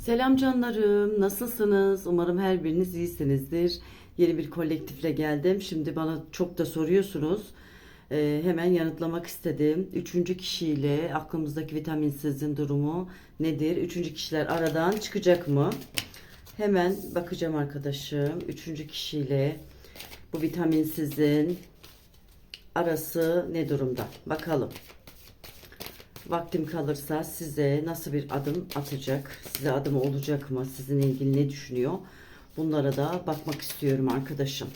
Selam canlarım, nasılsınız? Umarım her biriniz iyisinizdir. Yeni bir kolektifle geldim. Şimdi bana çok da soruyorsunuz. Ee, hemen yanıtlamak istedim. Üçüncü kişiyle aklımızdaki vitaminsizin durumu nedir? Üçüncü kişiler aradan çıkacak mı? Hemen bakacağım arkadaşım. Üçüncü kişiyle bu vitaminsizin arası ne durumda? Bakalım. Vaktim kalırsa size nasıl bir adım atacak, size adım olacak mı, sizinle ilgili ne düşünüyor? Bunlara da bakmak istiyorum arkadaşım.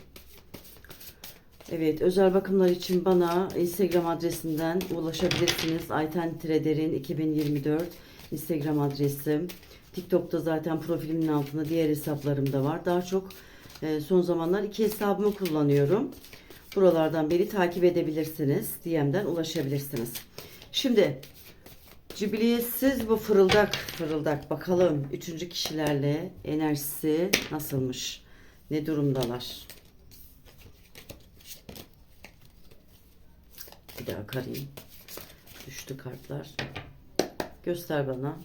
Evet, özel bakımlar için bana Instagram adresinden ulaşabilirsiniz. Ayten Treder'in 2024 Instagram adresim. TikTok'ta zaten profilimin altında diğer hesaplarım da var. Daha çok e, son zamanlar iki hesabımı kullanıyorum. Buralardan beni takip edebilirsiniz. DM'den ulaşabilirsiniz. Şimdi Cibiliyetsiz bu fırıldak fırıldak. Bakalım üçüncü kişilerle enerjisi nasılmış? Ne durumdalar? Bir daha karayım. Düştü kartlar. Göster bana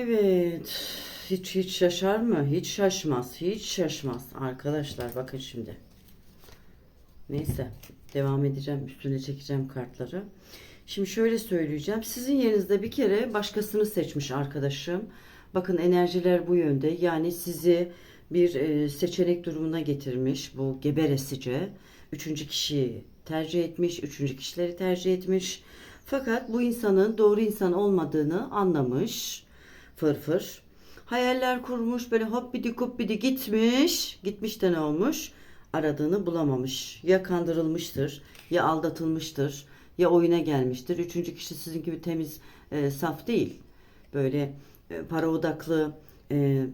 Evet. Hiç hiç şaşar mı? Hiç şaşmaz. Hiç şaşmaz. Arkadaşlar bakın şimdi. Neyse. Devam edeceğim. Üstüne çekeceğim kartları. Şimdi şöyle söyleyeceğim. Sizin yerinizde bir kere başkasını seçmiş arkadaşım. Bakın enerjiler bu yönde. Yani sizi bir e, seçenek durumuna getirmiş. Bu geberesice. Üçüncü kişiyi tercih etmiş. Üçüncü kişileri tercih etmiş. Fakat bu insanın doğru insan olmadığını anlamış fırfır. Hayaller kurmuş böyle hoppidi kuppidi gitmiş. Gitmiş de ne olmuş? Aradığını bulamamış. Ya kandırılmıştır ya aldatılmıştır ya oyuna gelmiştir. Üçüncü kişi sizin gibi temiz e, saf değil. Böyle e, para odaklı e,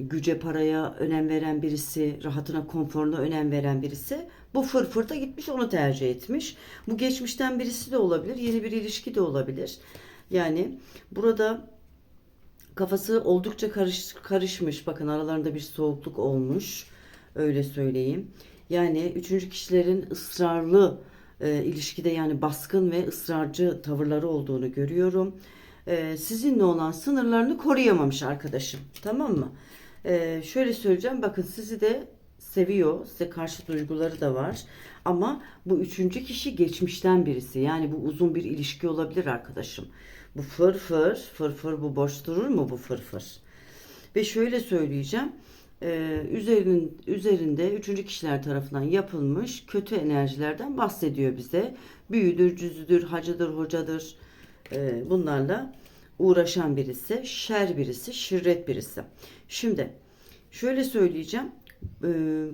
güce paraya önem veren birisi, rahatına konforuna önem veren birisi bu fırfırda gitmiş onu tercih etmiş. Bu geçmişten birisi de olabilir, yeni bir ilişki de olabilir. Yani burada Kafası oldukça karış, karışmış. Bakın aralarında bir soğukluk olmuş. Öyle söyleyeyim. Yani üçüncü kişilerin ısrarlı e, ilişkide yani baskın ve ısrarcı tavırları olduğunu görüyorum. E, sizinle olan sınırlarını koruyamamış arkadaşım. Tamam mı? E, şöyle söyleyeceğim. Bakın sizi de seviyor. Size karşı duyguları da var. Ama bu üçüncü kişi geçmişten birisi. Yani bu uzun bir ilişki olabilir arkadaşım. Bu fırfır, fırfır bu boş durur mu bu fırfır? Ve şöyle söyleyeceğim. Ee, üzerinin, üzerinde üçüncü kişiler tarafından yapılmış kötü enerjilerden bahsediyor bize. Büyüdür, cüzüdür, hacıdır, hocadır. Ee, bunlarla uğraşan birisi, şer birisi, şirret birisi. Şimdi şöyle söyleyeceğim. Ee,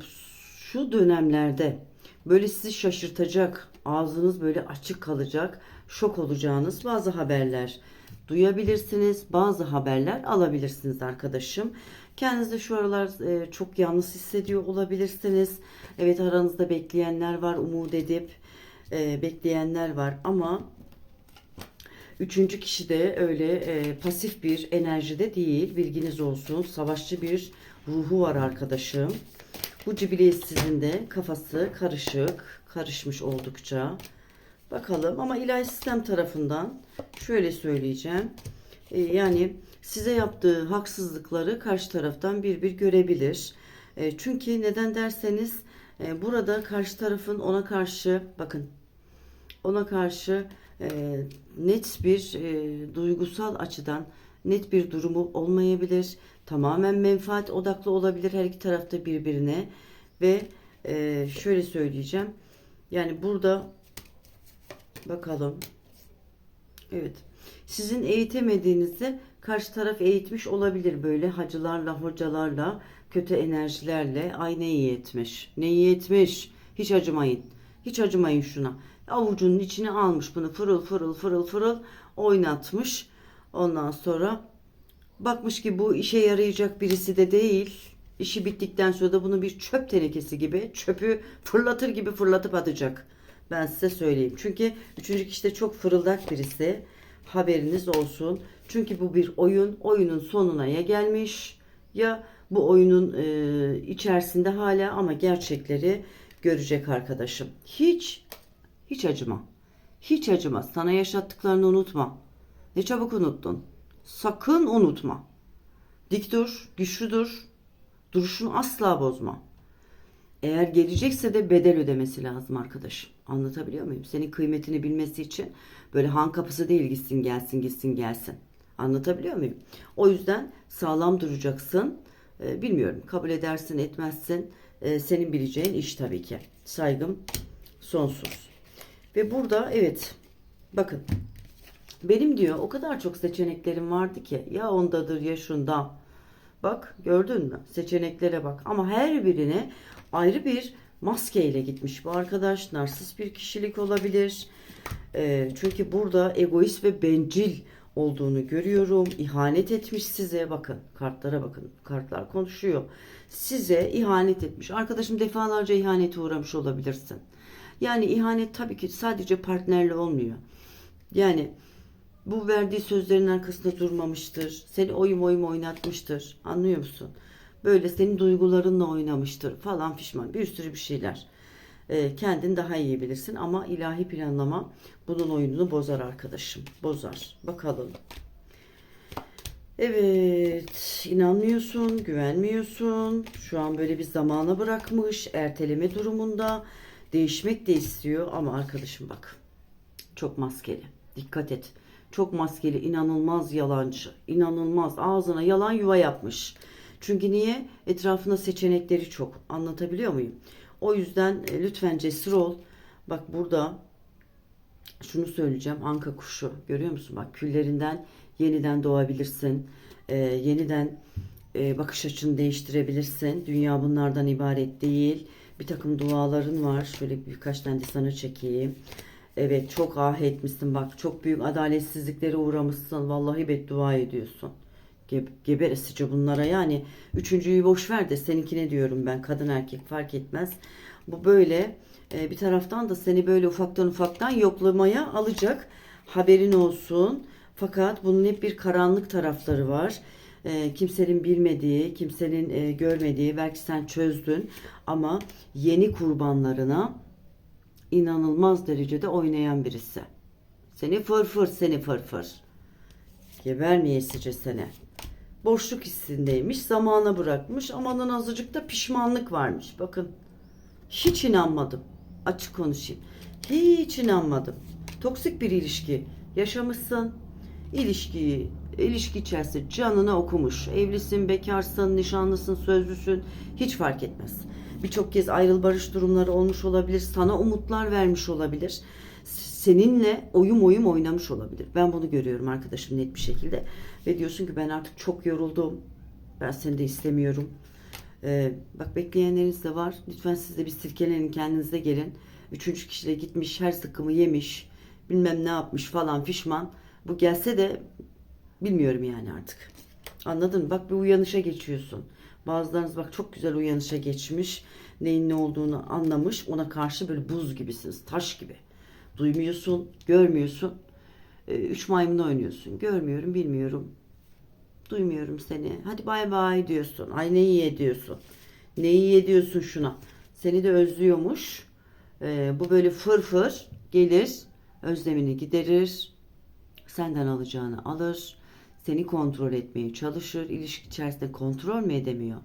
şu dönemlerde böyle sizi şaşırtacak, ağzınız böyle açık kalacak, şok olacağınız bazı haberler duyabilirsiniz. Bazı haberler alabilirsiniz arkadaşım. Kendinizi şu aralar e, çok yalnız hissediyor olabilirsiniz. Evet aranızda bekleyenler var, umut edip e, bekleyenler var ama Üçüncü kişi de öyle e, pasif bir enerjide değil. Bilginiz olsun. Savaşçı bir ruhu var arkadaşım. Bu cibiliyetsizin de kafası karışık. Karışmış oldukça. Bakalım ama ilahi sistem tarafından şöyle söyleyeceğim. E, yani size yaptığı haksızlıkları karşı taraftan bir bir görebilir. E, çünkü neden derseniz e, burada karşı tarafın ona karşı bakın ona karşı e, net bir e, duygusal açıdan net bir durumu olmayabilir. Tamamen menfaat odaklı olabilir her iki tarafta birbirine ve e, şöyle söyleyeceğim. Yani burada bakalım. Evet. Sizin eğitemediğinizi karşı taraf eğitmiş olabilir böyle hacılarla, hocalarla, kötü enerjilerle. Ay ne iyi etmiş. Ne iyi etmiş. Hiç acımayın. Hiç acımayın şuna. Avucunun içine almış bunu fırıl fırıl fırıl fırıl oynatmış. Ondan sonra bakmış ki bu işe yarayacak birisi de değil. İşi bittikten sonra da bunu bir çöp tenekesi gibi çöpü fırlatır gibi fırlatıp atacak. Ben size söyleyeyim. Çünkü üçüncü kişide çok fırıldak birisi. Haberiniz olsun. Çünkü bu bir oyun. Oyunun sonuna ya gelmiş ya bu oyunun e, içerisinde hala ama gerçekleri görecek arkadaşım. Hiç hiç acıma. Hiç acıma. Sana yaşattıklarını unutma. Ne çabuk unuttun. Sakın unutma. Dik dur, güçlü dur. Duruşunu asla bozma. Eğer gelecekse de bedel ödemesi lazım arkadaşım. Anlatabiliyor muyum? Senin kıymetini bilmesi için böyle han kapısı değil gitsin gelsin gitsin gelsin. Anlatabiliyor muyum? O yüzden sağlam duracaksın. Ee, bilmiyorum kabul edersin etmezsin. Ee, senin bileceğin iş tabii ki. Saygım sonsuz. Ve burada evet bakın benim diyor o kadar çok seçeneklerim vardı ki ya ondadır ya şunda. Bak gördün mü? Seçeneklere bak. Ama her birine ayrı bir maskeyle gitmiş. Bu arkadaş narsist bir kişilik olabilir. Ee, çünkü burada egoist ve bencil olduğunu görüyorum. İhanet etmiş size. Bakın kartlara bakın. Kartlar konuşuyor. Size ihanet etmiş. Arkadaşım defalarca ihanete uğramış olabilirsin. Yani ihanet tabii ki sadece partnerle olmuyor. Yani bu verdiği sözlerin arkasında durmamıştır. Seni oyun oyun oynatmıştır. Anlıyor musun? Böyle senin duygularınla oynamıştır falan pişman. Bir sürü bir şeyler. Ee, kendin daha iyi bilirsin ama ilahi planlama bunun oyununu bozar arkadaşım. Bozar. Bakalım. Evet, inanmıyorsun, güvenmiyorsun. Şu an böyle bir zamana bırakmış, erteleme durumunda. Değişmek de istiyor ama arkadaşım bak. Çok maskeli. Dikkat et. Çok maskeli, inanılmaz yalancı. inanılmaz ağzına yalan yuva yapmış. Çünkü niye? Etrafında seçenekleri çok. Anlatabiliyor muyum? O yüzden e, lütfen cesur ol. Bak burada şunu söyleyeceğim. Anka kuşu. Görüyor musun? Bak küllerinden yeniden doğabilirsin. Ee, yeniden e, bakış açını değiştirebilirsin. Dünya bunlardan ibaret değil. Bir takım duaların var. Şöyle birkaç tane de sana çekeyim. Evet çok ah etmişsin bak. Çok büyük adaletsizliklere uğramışsın. Vallahi beddua ediyorsun. Ge geberesici bunlara yani. Üçüncüyü boş ver de seninkine diyorum ben. Kadın erkek fark etmez. Bu böyle e, bir taraftan da seni böyle ufaktan ufaktan yoklamaya alacak. Haberin olsun. Fakat bunun hep bir karanlık tarafları var. E, kimsenin bilmediği, kimsenin e, görmediği, belki sen çözdün ama yeni kurbanlarına inanılmaz derecede oynayan birisi. Seni fırfır, seni fırfır. Gebermeyesice seni. Boşluk hissindeymiş, zamana bırakmış. Amanın azıcık da pişmanlık varmış. Bakın. Hiç inanmadım. Açık konuşayım. Hiç inanmadım. Toksik bir ilişki yaşamışsın. İlişkiyi, ilişki içerisinde canını okumuş. Evlisin, bekarsın, nişanlısın, sözlüsün. Hiç fark etmez. Birçok kez ayrıl barış durumları olmuş olabilir. Sana umutlar vermiş olabilir. Seninle oyun oyun oynamış olabilir. Ben bunu görüyorum arkadaşım net bir şekilde. Ve diyorsun ki ben artık çok yoruldum. Ben seni de istemiyorum. Ee, bak bekleyenleriniz de var. Lütfen siz de bir silkelenin kendinize gelin. Üçüncü kişiyle gitmiş her sıkımı yemiş. Bilmem ne yapmış falan fişman. Bu gelse de bilmiyorum yani artık. Anladın mı? Bak bir uyanışa geçiyorsun. Bazılarınız bak çok güzel uyanışa geçmiş. Neyin ne olduğunu anlamış. Ona karşı böyle buz gibisiniz. Taş gibi. Duymuyorsun, görmüyorsun. Ee, üç maymunla oynuyorsun. Görmüyorum, bilmiyorum. Duymuyorum seni. Hadi bay bay diyorsun. Ay ne iyi ediyorsun. Ne iyi ediyorsun şuna. Seni de özlüyormuş. Ee, bu böyle fır fır gelir. Özlemini giderir. Senden alacağını alır. Seni kontrol etmeye çalışır. İlişki içerisinde kontrol mü edemiyor?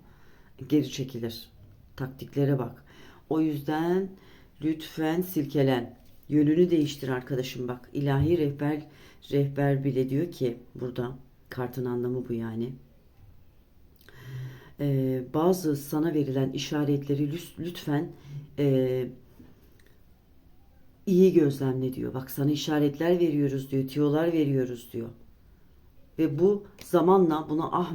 Geri çekilir. Taktiklere bak. O yüzden lütfen silkelen. Yönünü değiştir arkadaşım bak. İlahi rehber rehber bile diyor ki burada kartın anlamı bu yani. Ee, bazı sana verilen işaretleri lütfen e, iyi gözlemle diyor. Bak sana işaretler veriyoruz diyor, tiyolar veriyoruz diyor. Ve bu zamanla buna ah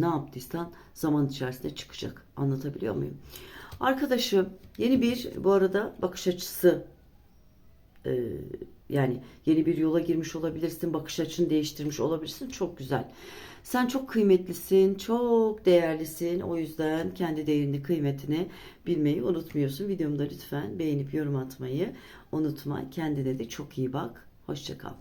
ne yaptıysan zaman içerisinde çıkacak. Anlatabiliyor muyum? Arkadaşım yeni bir bu arada bakış açısı e, yani yeni bir yola girmiş olabilirsin. Bakış açını değiştirmiş olabilirsin. Çok güzel. Sen çok kıymetlisin, çok değerlisin. O yüzden kendi değerini, kıymetini bilmeyi unutmuyorsun. Videomu da lütfen beğenip yorum atmayı unutma. Kendine de çok iyi bak. Hoşçakal.